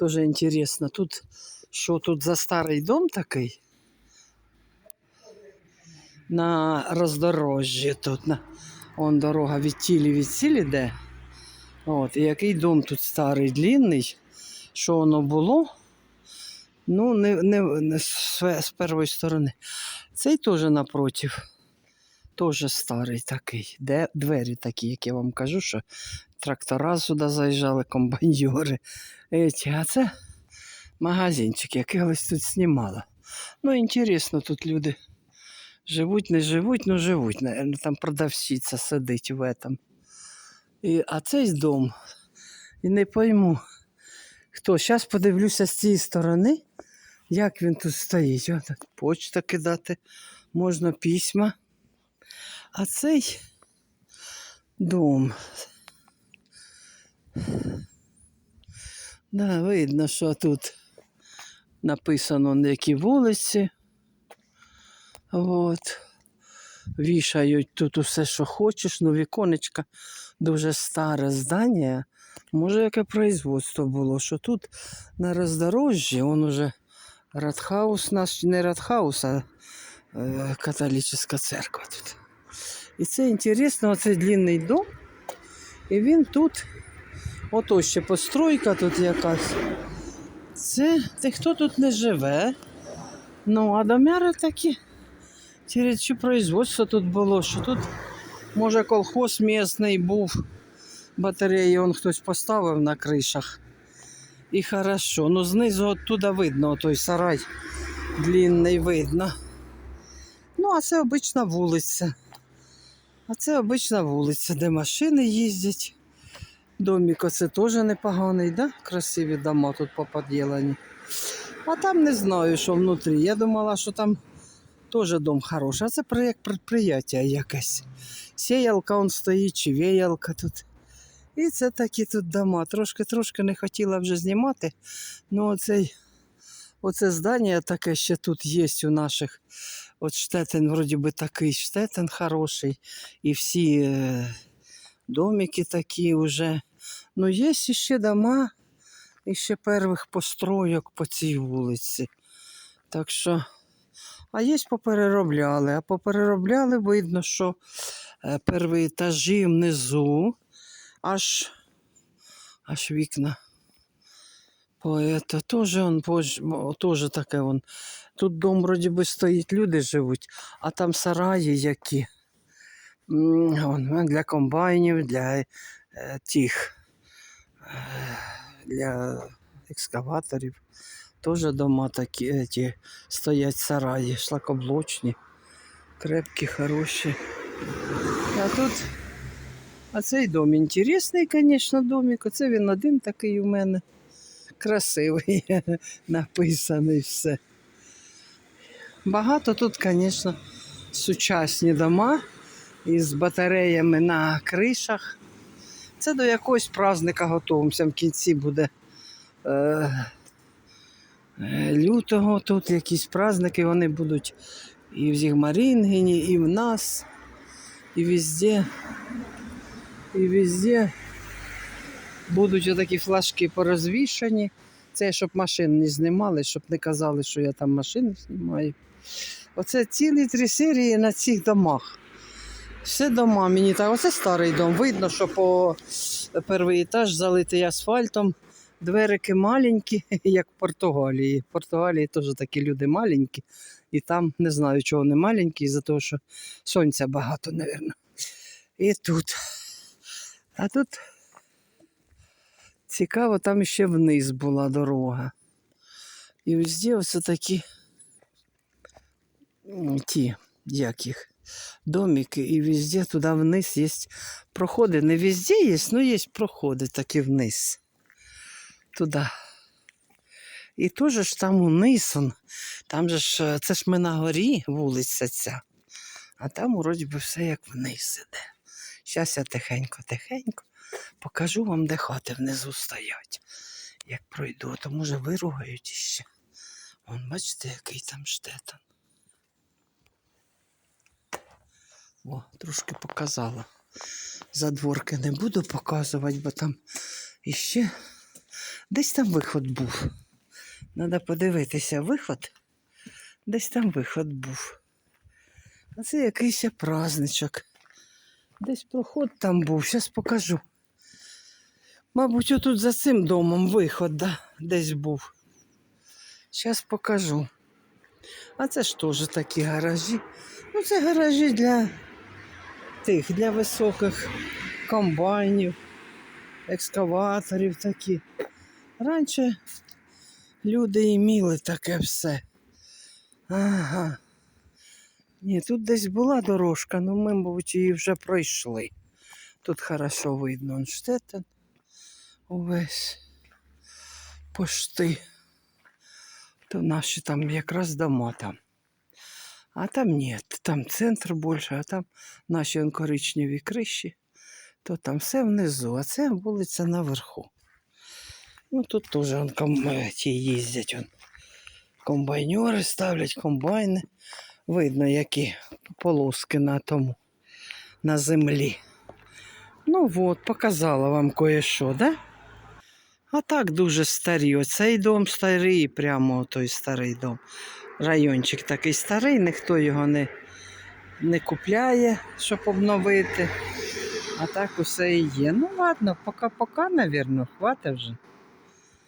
Тоже інтересно. Тут що тут за старий дом такий? На роздорожжі тут. На... Он дорога від тілі від цілі. От, і який дом тут старий, длинний. Що воно було? Ну, не, не, не з, з першої сторони. Цей теж напротив. Теж старий такий. Де двері такі, як я вам кажу, що трактора сюди заїжджали, комбайньори. А це магазинчик, який колись тут знімала. Ну, інтересно, тут люди живуть, не живуть, ну живуть. Наверно, там продавщиця сидить в этом. І, а цей дом. І не пойму, хто. Зараз подивлюся з цієї сторони, як він тут стоїть. Почта кидати, можна письма. А цей дом. Да, видно, що тут написано на які вулиці. От. Вішають тут усе, що хочеш, ну віконечка дуже старе здання. Може, яке производство було, що тут на роздорожжі, он уже Радхаус, наш не Радхаус, а е, католицька церква тут. І це інтересно, оцей длинний дом. І він тут, ото ще постройка тут якась. Це ніхто тут не живе. Ну, а домяри такі. Через що производство тут було, що тут, може, колхоз місний був. Батареї он хтось поставив на кришах. І хорошо. Ну, знизу оттуда видно, той сарай длинний видно. Ну, а це обична вулиця. А це обична вулиця, де машини їздять. Домик оце теж непоганий, да? Красиві дома тут поподілені. А там не знаю, що внутрі. Я думала, що там теж дом хороший. А це як предприятие якесь. Сіялка он стоїть, чи віялка тут. І це такі тут дома. Трошки-трошки не хотіла вже знімати. Ну, оцей, оце здання таке ще тут є у наших. От штетен, вроді би такий штетен хороший. І всі е, домики такі вже. Ну, є ще дома і ще перших постройок по цій вулиці. Так що, а є попереробляли. А попереробляли видно, що е, перші етажі внизу аж, аж вікна. Поета теж он теж таке вон. Тут дом вроді би стоїть, люди живуть, а там сараї які. Е, для комбайнів, для е, тих, е, для екскаваторів. Теж дома такі ті, стоять сараї, шлакоблочні, крепкі, хороші. А тут а цей дом інтересний, звісно, домик. Оце він один такий у мене. Красивий, написаний все. Багато тут, звісно, сучасні дома із батареями на кришах. Це до якогось праздника готуємося. В кінці буде е, е, лютого. Тут якісь праздники, вони будуть і в Зігмарінгені, і в нас, і везде. І везде будуть отакі флажки порозвішані. Це щоб машин не знімали, щоб не казали, що я там машини знімаю. Оце цілі три серії на цих домах. Все дома мені так. Оце старий дом. Видно, що по перший етаж залитий асфальтом. Дверики маленькі, як в Португалії. В Португалії теж такі люди маленькі. І там не знаю, чого вони маленькі, із-за того, що сонця багато, мабуть. І тут. А тут цікаво, там ще вниз була дорога. І везде ось такі ті, як їх, домики, і везде туди вниз є проходи. Не везде є, але є проходи такі вниз. Туди. І теж ж там униз, там же ж, це ж ми на горі, вулиця ця. А там, вроді би, все як вниз іде. Зараз я тихенько-тихенько покажу вам, де хати внизу стоять. Як пройду, то може виругають іще. Вон, бачите, який там штетан. О, трошки показала. Задворки не буду показувати, бо там іще Десь там виход був. Треба подивитися виход. Десь там виход був. А це якийсь праздничок. Десь проход там був, зараз покажу. Мабуть, отут за цим домом виход, да? десь був. Зараз покажу. А це ж теж такі гаражі. Ну, це гаражі для тих, для високих комбайнів, екскаваторів такі. Раніше люди і міли таке все. Ага. Ні, тут десь була дорожка, але ми, мабуть, її вже пройшли. Тут хорошо видно он штетен увесь пошти. То наші там якраз дома там. А там ні, там центр більше, а там наші коричневі криші, то там все внизу, а це вулиця наверху. Ну тут теж ті їздять. Он. Комбайнери ставлять комбайни. Видно, які полоски на тому, на землі. Ну от, показала вам кое-що, да? А так дуже старі. Оцей дом старий, прямо той старий дом. Райончик такий старий, ніхто його не, не купляє, щоб обновити. А так усе і є. Ну ладно, пока-пока, навірно, хватить вже.